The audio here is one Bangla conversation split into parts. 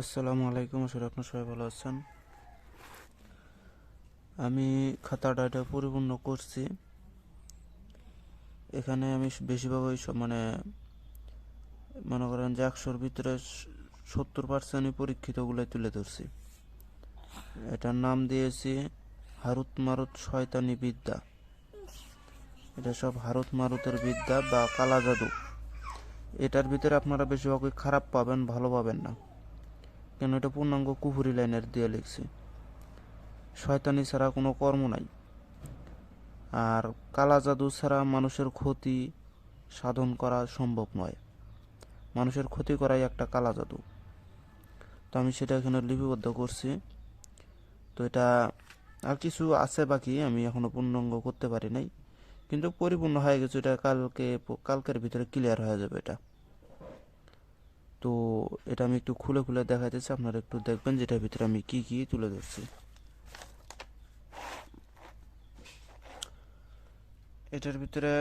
আসসালামু আলাইকুম আসলে আপনার সবাই ভালো আছেন। আমি খাতাটা এটা পরিপূর্ণ করছি। এখানে আমি বেশিরভাগ ওই সব মানে মনে করেন যে একশোর ভিতরে সত্তর পার্সেন্টই পরীক্ষিতগুলোই তুলে ধরছি। এটার নাম দিয়েছি হারুত মারুত শয়তানি বিদ্যা। এটা সব হারুত মারুতের বিদ্যা বা কালা জাদু। এটার ভিতরে আপনারা বেশিরভাগই খারাপ পাবেন, ভালো পাবেন না। কেন এটা পূর্ণাঙ্গ কুহুরি লাইনের দিয়ে লিখছি। শয়তানি ছাড়া কোনো কর্ম নাই। আর কালা জাদু ছাড়া মানুষের ক্ষতি সাধন করা সম্ভব নয়। মানুষের ক্ষতি করাই একটা কালা জাদু। তো আমি সেটা এখানে লিপিবদ্ধ করছি। তো এটা আর কিছু আছে বাকি, আমি এখনও পূর্ণাঙ্গ করতে পারি নাই। কিন্তু পরিপূর্ণ হয়ে গেছে, এটা কালকে, কালকের ভিতরে ক্লিয়ার হয়ে যাবে এটা। তো এটা আমি একটু খুলে খুলে দেখাইতেছি আপনারা একটু দেখবেন যেটার ভিতরে আমি কি কি তুলে ধরছি। এটার ভিতরে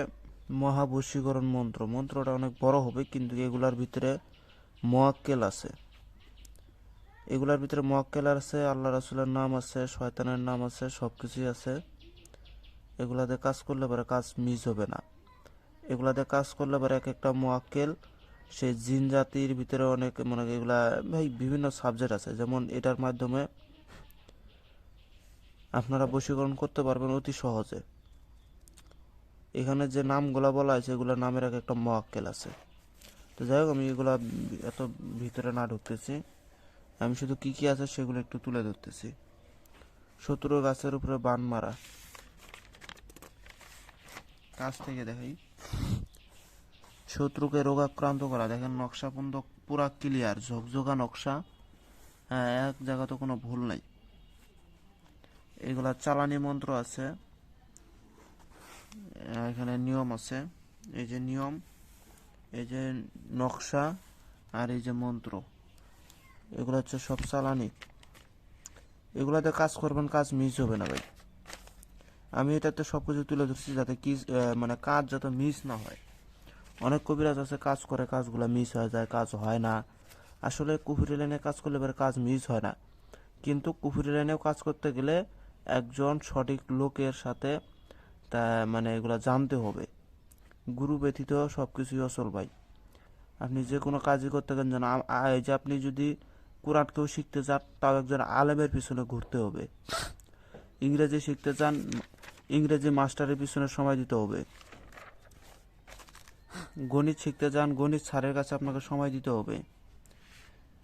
মহাবশীকরণ মন্ত্র, মন্ত্রটা অনেক বড় হবে, কিন্তু এগুলার ভিতরে মোয়াক্কেল আছে। এগুলার ভিতরে মোয়াক্কেল আছে, আল্লাহ রাসুলের নাম আছে, শয়তানের নাম আছে সব কিছুই আছে। এগুলাতে কাজ করলে পরে কাজ মিস হবে না। এগুলাতে কাজ করলে পরে এক একটা মোয়াক্কেল সেই জিন জাতির ভিতরে অনেক মানে এগুলা, ভাই, বিভিন্ন সাবজেক্ট আছে। যেমন এটার মাধ্যমে আপনারা বশীকরণ করতে পারবেন অতি সহজে। এখানে যে নামগুলা বলা আছে, এগুলা নামের এক একটা মোয়াক্কেল আছে। তো যাই হোক, আমি এগুলা এত ভিতরে না ঢুকতেছি। আমি শুধু কি কি আছে সেগুলো একটু তুলে ধরতেছি। শত্রু গাছের উপরে বান মারা। কাছ থেকে দেখাই। শত্রুকে রোগাক্রান্ত করা। দেখেন নকশা পর্যন্ত পুরা ক্লিয়ার ঝকঝকা নকশা। হ্যাঁ এক জায়গা তো কোনো ভুল নাই। এগুলা চালানি মন্ত্র আছে। এখানে নিয়ম আছে। এই যে নিয়ম, এই যে নকশা, আর এই যে মন্ত্র। এগুলো হচ্ছে সব চালানি। এগুলাতে কাজ করবেন, কাজ মিস হবে না ভাই। আমি এটাতে সব কিছু তুলে ধরছি যাতে কি মানে কাজ যাতে মিস না হয়। অনেক কবিরাজ আছে, কাজ করে, কাজগুলো মিস হয়ে যায়, কাজ হয় না। আসলে কুফুরি লাইনে কাজ করলে এবার কাজ মিস হয় না। কিন্তু কুফুরি লাইনেও কাজ করতে গেলে একজন সঠিক লোকের সাথে তা মানে এগুলো জানতে হবে। গুরু ব্যতীত সব কিছুই অচল ভাই। আপনি যে কোনো কাজই করতে গেলে যেন এই যে আপনি যদি কোরআন কেউ শিখতে চান, তাও একজন আলেমের পিছনে ঘুরতে হবে। ইংরেজি শিখতে চান, ইংরেজি মাস্টারের পিছনে সময় দিতে হবে। গণিত শিখতে যান, গণিত স্যারের কাছে আপনাকে সময় দিতে হবে।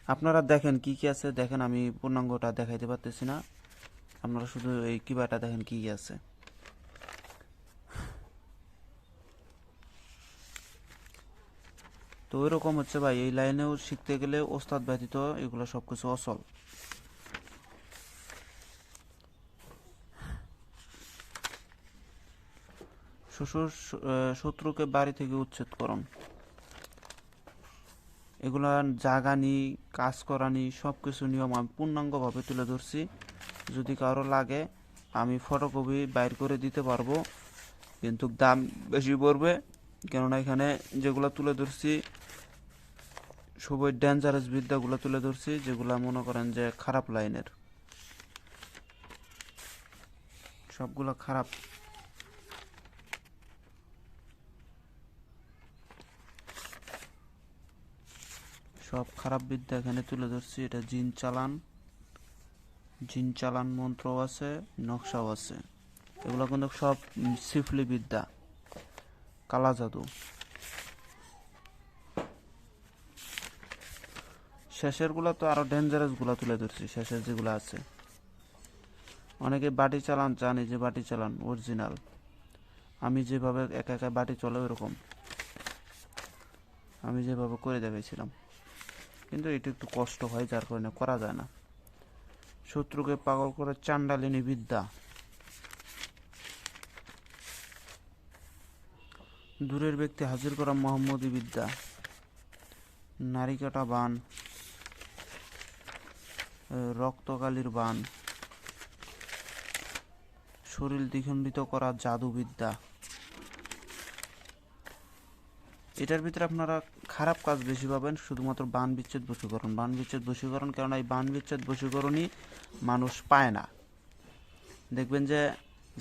আপনারা দেখেন কি কি আছে, দেখেন আমি পূর্ণাঙ্গটা দেখাইতে পারতেছি না। আপনারা শুধু এই কিবাটা দেখেন কি কি আছে। তো এরকম হচ্ছে ভাই, এই লাইনেও শিখতে গেলে ওস্তাদ ব্যতীত এগুলো সব কিছু অসল শ্বশুর শত্রুকে বাড়ি থেকে উচ্ছেদ করুন। এগুলা জাগানি, কাজ করানি সব কিছু নিয়ম আমি পূর্ণাঙ্গভাবে তুলে ধরছি। যদি কারও লাগে, আমি ফটোকপি বাইর করে দিতে পারব, কিন্তু দাম বেশি পড়বে। কেননা এখানে যেগুলো তুলে ধরছি, সবই ডেঞ্জারাস বিদ্যাগুলো তুলে ধরছি, যেগুলো মনে করেন যে খারাপ লাইনের। সবগুলো খারাপ। সব খারাপ বিদ্যা এখানে তুলে ধরছি। এটা জিন চালান। জিন চালান মন্ত্র আছে, নকশাও আছে। এগুলো কিন্তু সব সিফলি বিদ্যা। কালা জাদু। শেষেরগুলা তো আরও ডেঞ্জারাসগুলা তুলে ধরছি, শেষের যেগুলো আছে। অনেকে বাটি চালান, জানি যে বাটি চালান অরিজিনাল আমি যেভাবে একা একা বাটি চলে ওরকম। আমি যেভাবে করে দেখাইছিলাম। কিন্তু এটা একটু কষ্ট হয়, যার কারণে করা যায় না। শত্রুকে পাগল করে চান্ডালিনী বিদ্যা। দূরের ব্যক্তি হাজির করা মোহাম্মদী বিদ্যা। নারী কাটা বান। রক্তকালির বান। শরীর দ্বিখণ্ডিত করা জাদুবিদ্যা এটার ভিতরে আপনারা খারাপ কাজ বেশি পাবেন, শুধুমাত্র বান বিচ্ছেদ বশীকরণ। বান বিচ্ছেদ বশীকরণ, কেননা এই বান বিচ্ছেদ বশীকরণই মানুষ পায় না। দেখবেন যে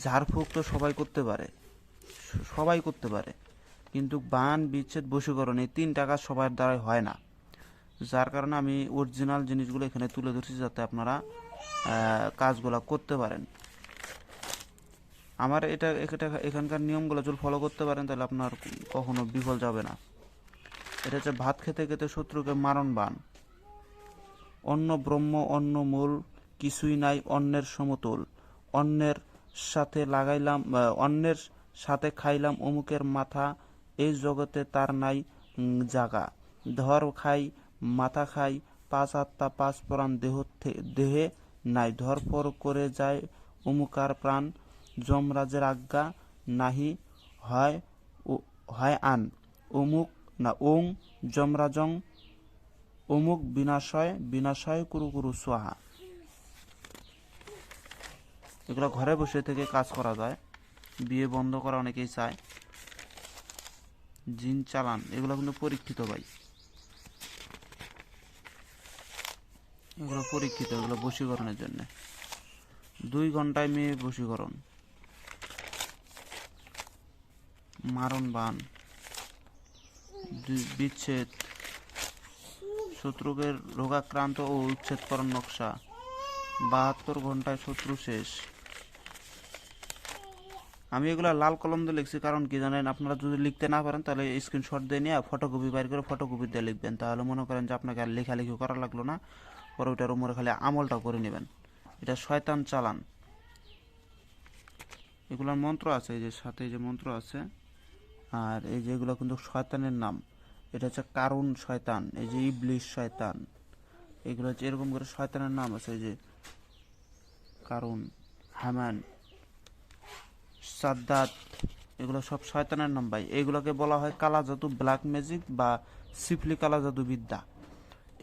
ঝাড়ফুঁক তো সবাই করতে পারে, সবাই করতে পারে, কিন্তু বান বিচ্ছেদ বশীকরণ এই তিন টাকা সবার দ্বারাই হয় না। যার কারণে আমি অরিজিনাল জিনিসগুলো এখানে তুলে ধরছি যাতে আপনারা কাজগুলো করতে পারেন। আমার এটা এখানকার নিয়মগুলো যদি ফলো করতে পারেন, তাহলে আপনার কখনো বিফল যাবে না। এটা হচ্ছে ভাত খেতে খেতে শত্রুকে মারণ বান। অন্য ব্রহ্ম, অন্য মূল, কিছুই নাই, অন্যের সমতুল। অন্যের সাথে লাগাইলাম অন্যের সাথে খাইলাম অমুকের মাথা, এই জগতে তার নাই জাগা। ধর খাই, মাথা খাই, পাঁচ আত্মা, পাঁচ প্রাণ, দেহ দেহে নাই। ধরপর করে যায় অমুকার প্রাণ যমরাজের আজ্ঞা নাহি হয় হয় আন। অমুক না, ওং যমরাজং, অমুক বিনাশয় বিনাশয় কুরু কুরু সোহা। এগুলো ঘরে বসে থেকে কাজ করা যায়। বিয়ে বন্ধ করা অনেকেই চায়। জিন চালান, এগুলো কিন্তু পরীক্ষিত ভাই। এগুলো পরীক্ষিত, এগুলো বশীকরণের জন্য। দুই ঘন্টায় মেয়ে বশীকরণ। মারণ বান দুই বিচ্ছেদ, শত্রুকে রোগাক্রান্ত ও উচ্ছেদকরণ নকশা, বাহাত্তর ঘন্টায় শত্রু শেষ। আমি এগুলো লাল কলম দিয়ে লিখছি কারণ কি জানেন, আপনারা যদি লিখতে না পারেন তাহলে স্ক্রিনশট দিয়ে নিয়ে ফটোকপি বাইর করে ফটোকপি দিয়ে লিখবেন। তাহলে মনে করেন যে আপনাকে আর লেখালেখি করা লাগল না, পরে ওইটার উপরে খালি আমলটা করে নেবেন। এটা শয়তান চালান। এগুলোর মন্ত্র আছে, এই যে সাথে যে মন্ত্র আছে আর এই যেগুলো কিন্তু শয়তানের নাম। এটা হচ্ছে কারুন শয়তান, এই যে ইবলিশ শয়তান। এগুলো হচ্ছে এরকম করে শয়তানের নাম আছে, এই যে কারুন, হামান, সাদ্দাত, এগুলো সব শয়তানের নাম ভাই। এগুলোকে বলা হয় কালা জাদু ব্ল্যাক ম্যাজিক বা সিফলি কালা জাদু বিদ্যা।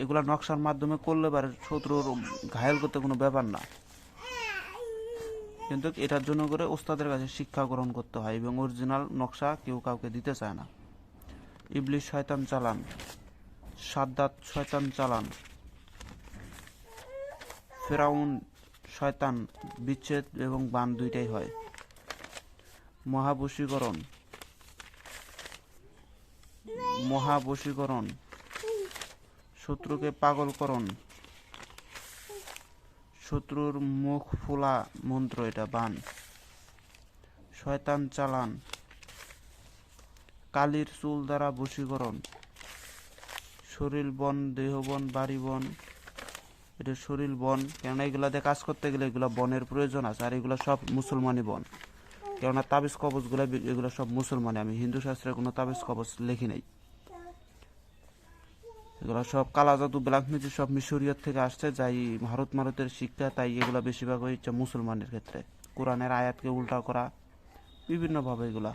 এগুলা নকশার মাধ্যমে করলে পারে শত্রুর ঘায়েল করতে কোনো ব্যাপার না। কিন্তু এটার জন্য করে ওস্তাদের কাছে শিক্ষা গ্রহণ করতে হয় এবং অরিজিনাল নকশা কেউ কাউকে দিতে চায় না। ইবলিশ শয়তান চালান। সাদ্দাত শয়তান চালান। ফেরাউন শয়তান, বিচ্ছেদ এবং বান দুইটাই হয়। মহাবশীকরণ। মহাবশীকরণ। শত্রুকে পাগলকরণ শত্রুর মুখ ফোলা মন্ত্র এটা, বান। শয়তান চালান। কালির চুল দ্বারা বশীকরণ। শরীর বন, দেহ বন, বাড়ি বন। এটা শরীর বন। কেননা এগুলাতে কাজ করতে গেলে এগুলো বনের প্রয়োজন আছে, আর এগুলো সব মুসলমানি বন। কেননা তাবিজ কবচগুলো এগুলো সব মুসলমানি আমি হিন্দু শাস্ত্রে কোনো তাবিজ কবচ লিখি নাই। এগুলো সব কালা জাদু ব্ল্যাক ম্যাজিক সব মিশরীয় থেকে আসছে, যাই ভারত মারতের শিক্ষা, তাই এগুলো বেশিরভাগ হচ্ছে মুসলমানের ক্ষেত্রে। কোরআনের আয়াতকে উল্টা করা, বিভিন্নভাবে এগুলা।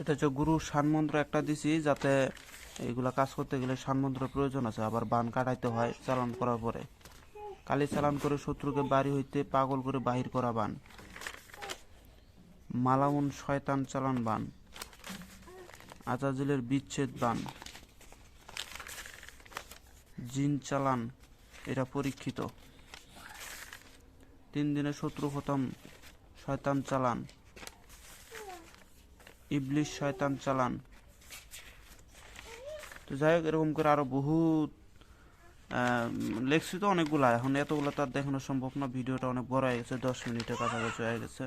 এটা হচ্ছে গুরু সানমন্ত্র একটা দিছি, যাতে এগুলা কাজ করতে গেলে সানমন্ত্রের প্রয়োজন আছে, আবার বান কাটাইতে হয় চালান করার পরে। কালি চালান করে শত্রুকে বাড়ি হইতে পাগল করে বাহির করা বান। মালামুন শয়তান চালান বান। আজাজিলের বিচ্ছেদ বান। জিন চালান এটা পরীক্ষিত। তিন দিনে শত্রু খতম, শয়তান চালান। ইবলিশ শয়তান চালান। তো যাই হোক, এরকম করে আরও বহুত লেখছি তো অনেকগুলা। এখন এতগুলো তার দেখানো সম্ভব না। ভিডিওটা অনেক বড় হয়ে গেছে, দশ মিনিটের কাছাকাছি হয়ে গেছে।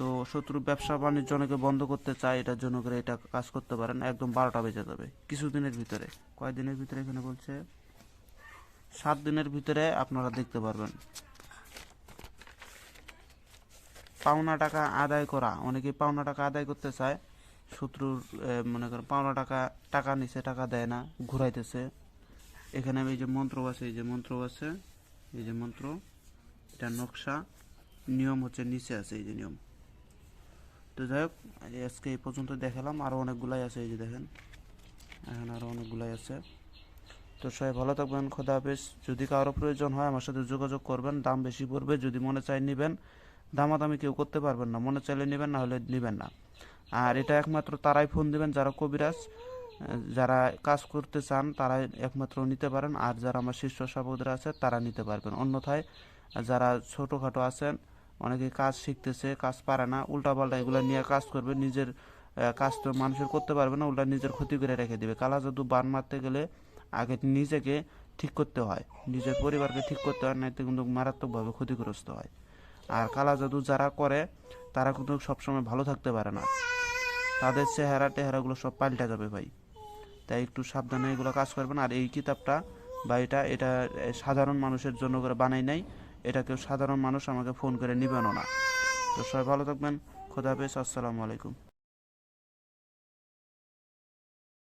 তো শত্রু ব্যবসা বাণিজ্য অনেকে বন্ধ করতে চায়, এটার জন্য করে এটা কাজ করতে পারেন, একদম বারোটা বেজে যাবে। কিছুদিনের ভিতরে, কয়দিনের ভিতরে এখানে বলছে? সাত দিনের ভিতরে আপনারা দেখতে পারবেন। পাওনা টাকা আদায় করা, অনেকে পাওনা টাকা আদায় করতে চায়, শত্রুর মনে করেন পাওনা টাকা টাকা নিচে টাকা দেয় না, ঘুরাইতেছে। এখানে এই যে মন্ত্র আছে, এই যে মন্ত্র আছে, এই যে মন্ত্র, এটা নকশা, নিয়ম হচ্ছে নিচে আছে, এই যে নিয়ম। তো যাই হোক, আজকে এই পর্যন্ত দেখালাম। আরও অনেকগুলাই আছে এই যে দেখেন। এখানে আরও অনেকগুলাই আছে। তো সবাই ভালো থাকবেন, খোদা হাফেজ। যদি কারও প্রয়োজন হয় আমার সাথে যোগাযোগ করবেন। দাম বেশি পড়বে, যদি মনে চাই নেবেন। দামাদামি কেউ করতে পারবেন না। মনে চাইলে নেবেন, না হলে নেবেন না। আর এটা একমাত্র তারাই ফোন দিবেন, যারা কবিরাজ, যারা কাজ করতে চান তারাই একমাত্র নিতে পারেন। আর যারা আমার শিষ্য সাবুদরা আছে, তারা নিতে পারবেন। অন্যথায়, যারা ছোটোখাটো আছেন অনেকে কাজ শিখতেছে, কাজ পারে না, উল্টাপাল্টা এগুলো নিয়ে কাজ করবে, নিজের কাজ তো মানুষের করতে পারবে না, উল্টা নিজের ক্ষতি করে রেখে দেবে। কালা জাদু বান মারতে গেলে আগে নিজেকে ঠিক করতে হয়, নিজের পরিবারকে ঠিক করতে হয় নাইতে কিন্তু মারাত্মকভাবে ক্ষতিগ্রস্ত হয়। আর কালা জাদু যারা করে, তারা কিন্তু সবসময় ভালো থাকতে পারে না। তাদের চেহারা টেহারাগুলো সব পাল্টা যাবে ভাই। তাই একটু সাবধানে এগুলো কাজ করবেন। আর এই কিতাবটা বা এটা এটা সাধারণ মানুষের জন্য করে বানাই নাই। এটা কেউ সাধারণ মানুষ আমাকে ফোন করে নিবেন না। তো সবাই ভালো থাকবেন। খোদা হাফেজ। আসসালামু আলাইকুম।